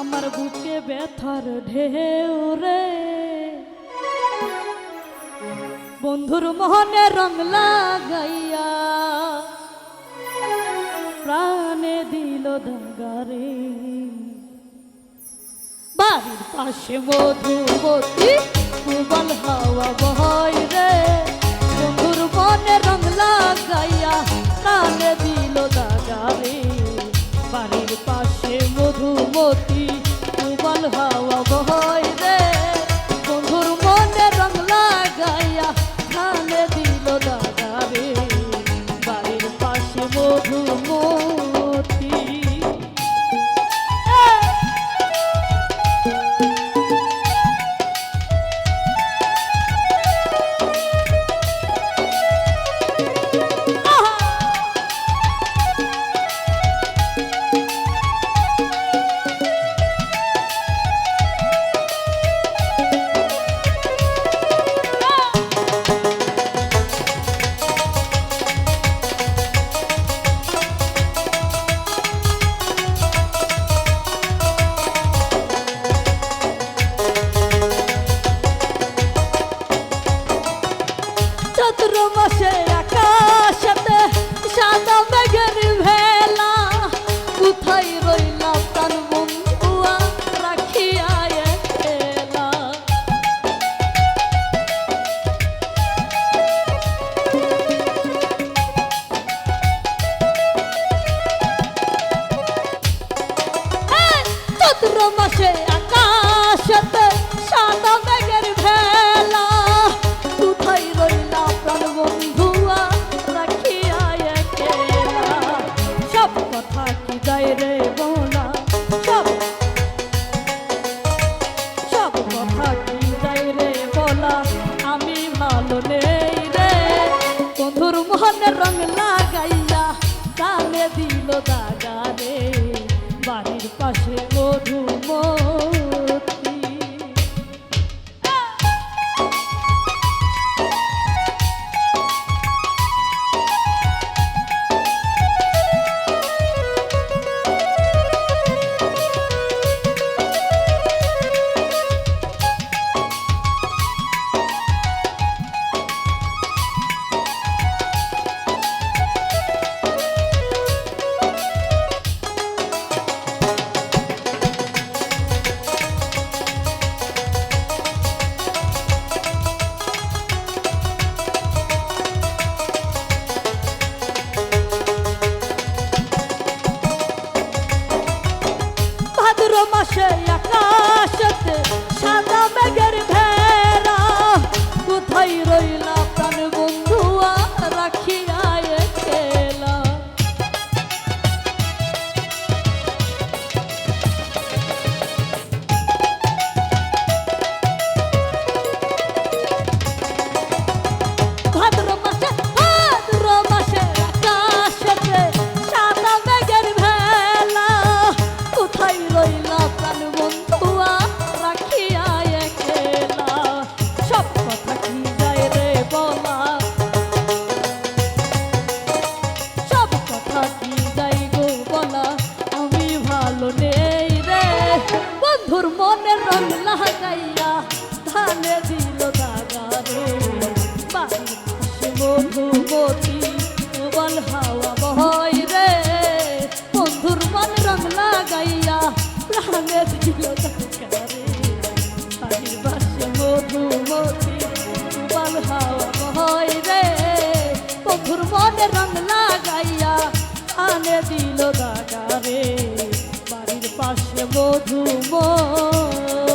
আমার বুকে ব্যথার ঢেউরে বন্ধুর মোহনে রং লাগাইয়া প্রাণে দিল দাগারে। বাড়ির পাশে মধুমতি কুবল হাওয়া বহয় রে। চৈত্র মাসে মনের রং লাগাইয়া কানে দিল দাগারে বাড়ির পাশে মধু আগুন লাগাইয়া ধানে দিল দাগা রে বাড়ি আসব আসে মধুময়